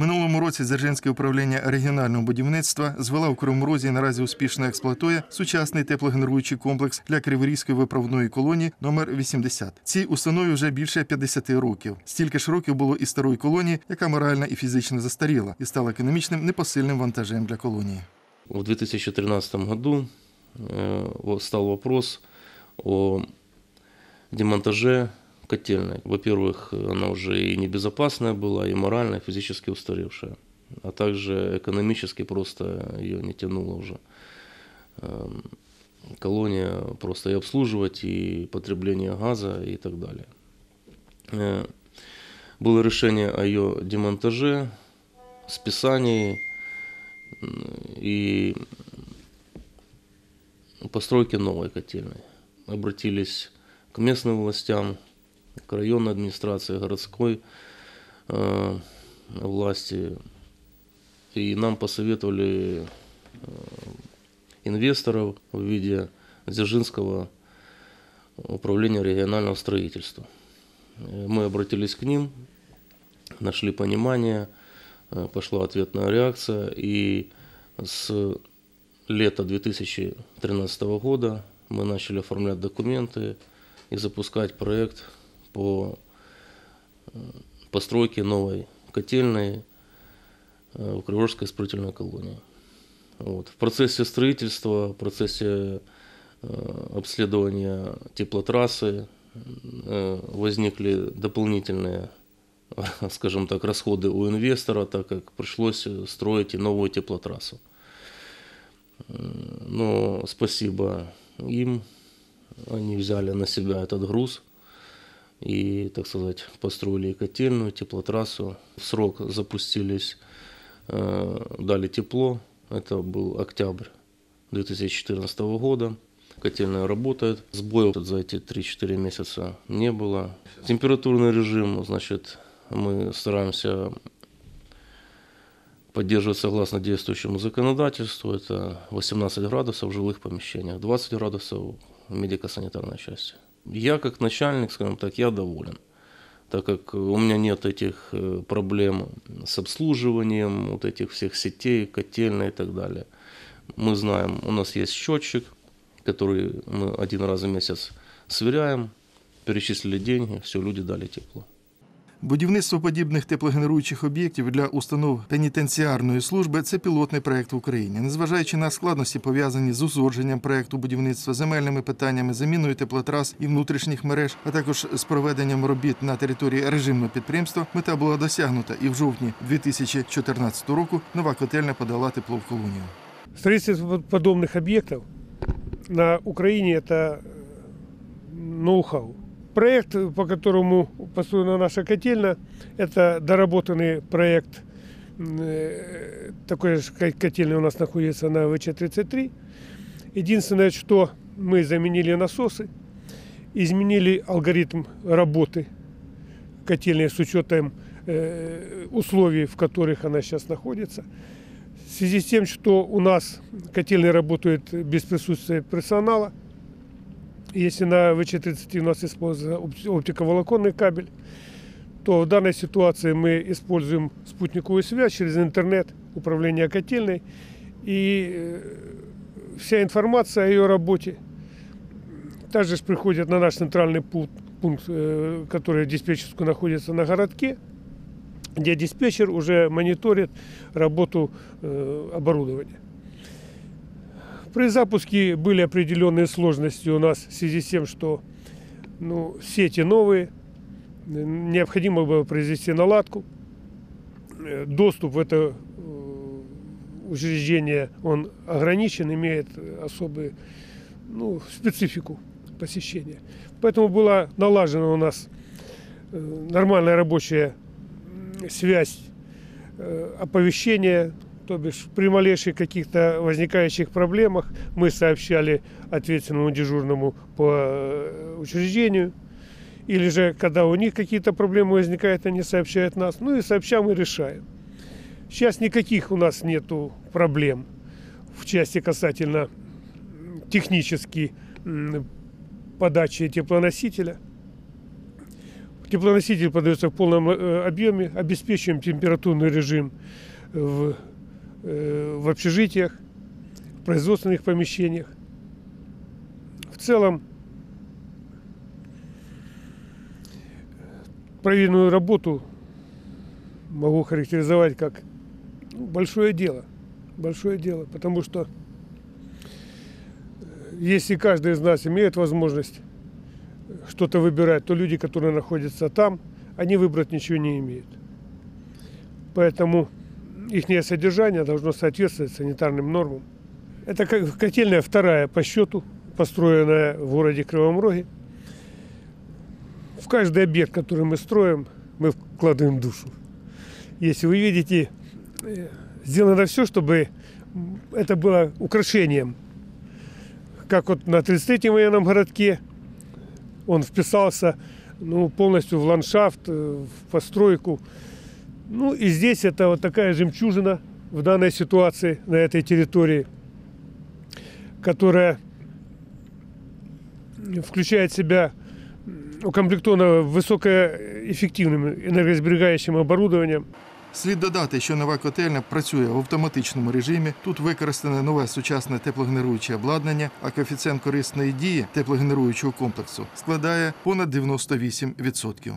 Минулому році Дзержинське управління регіонального будівництва звела у Кривому Розі наразі успішно експлуатує сучасний теплогенеруючий комплекс для Криворізької виправної колонії номер 80. Цій установі вже більше 50 років. Стільки ж років було і старої колонії, яка морально і фізично застаріла і стала економічним непосильним вантажем для колонії. В 2013 году э, стал вопрос о демонтаже котельной. Во-первых, она уже и небезопасная была, и морально, и физически устаревшая. А также экономически просто ее не тянуло уже. Эм, Колония просто и обслуживать, и потребление газа, и так далее. Э, Было решение о ее демонтаже, списании и постройке новой котельной. Обратились к местным властям, к районной администрации, городской э, власти. И нам посоветовали э, инвесторов в виде Дзержинского управления регионального строительства. Э, Мы обратились к ним, нашли понимание, э, пошла ответная реакция, и с лета 2013 года мы начали оформлять документы и запускать проект по э, постройке новой котельной э, в Криворожской исправительной колонии. Вот. В процессе строительства, в процессе э, обследования теплотрассы возникли дополнительные, скажем так, расходы у инвестора, так как пришлось строить и новую теплотрассу. Но спасибо им, они взяли на себя этот груз и, так сказать, построили котельную, теплотрассу. В срок запустились, э, дали тепло. Это был октябрь 2014 года. Котельная работает. Сбоев за эти 3-4 месяца не было. Температурный режим, значит, мы стараемся поддерживать согласно действующему законодательству. Это 18 градусов в жилых помещениях, 20 градусов в медико-санитарной части. Я как начальник, скажем так, я доволен, так как у меня нет этих э, проблем с обслуживанием вот этих всех сетей, котельной и так далее. Мы знаем, у нас есть счетчик, который мы один раз в месяц сверяем, перечислили деньги, все, люди дали тепло. Будівництво подібних теплогенеруючих об'єктів для установ пенітенціарної служби це пілотний проект в Україні. Незважаючи на складності, пов'язані з узгодженням проекту будівництва, земельними питаннями, заміною теплотрас і внутрішніх мереж, а також з проведенням робіт на території режимного підприємства, мета була досягнута, і в жовтні 2014 року нова котельня подала тепло в колонію. Строительство подобных объектов на Украине – это ноу-хау. Проект, по которому построена наша котельня, это доработанный проект. э, Такой же ко- котельный у нас находится на ВЧ-33. Единственное, что мы заменили насосы, изменили алгоритм работы котельной с учетом э, условий, в которых она сейчас находится. В связи с тем, что у нас котельные работают без присутствия персонала, если на ВЧ-30 у нас используется опти- оптиковолоконный кабель, то в данной ситуации мы используем спутниковую связь через интернет, управление котельной, и э, вся информация о ее работе также приходит на наш центральный пункт, пункт э, который диспетчерскую находится на городке, где диспетчер уже мониторит работу э, оборудования. При запуске были определенные сложности у нас в связи с тем, что ну, сети новые, необходимо было произвести наладку. Э, Доступ в это э, учреждение он ограничен, имеет особую ну, специфику посещения. Поэтому была налажена у нас э, нормальная рабочая связь, оповещение, то бишь при малейших каких-то возникающих проблемах мы сообщали ответственному дежурному по э, учреждению, или же когда у них какие-то проблемы возникают, они сообщают нас, ну и сообща мы решаем. Сейчас никаких у нас нету проблем в части касательно технически подачи теплоносителя. Теплоноситель подается в полном э, объеме, обеспечиваем температурный режим в, в общежитиях, в производственных помещениях. В целом проверенную работу могу характеризовать как ну, большое дело. Большое дело, потому что э, если каждый из нас имеет возможность что-то выбирать, то люди, которые находятся там, они выбрать ничего не имеют. Поэтому их содержание должно соответствовать санитарным нормам. Это котельная вторая по счету, построенная в городе Кривом Роге. В каждый объект, который мы строим, мы вкладываем душу. Если вы видите, э, сделано все, чтобы это было украшением. Как вот на 33-м военном городке он вписался ну, полностью в ландшафт, э, в постройку. Ну и здесь это вот такая жемчужина в данной ситуации, на этой территории, которая включает в себя укомплектована високоефективним енергозберігаючим оборудованием. Слід додати, що нова котельня працює в автоматичному режимі. Тут використане нове сучасне теплогенеруюче обладнання, а коефіцієнт корисної дії теплогенеруючого комплексу складає понад 98%.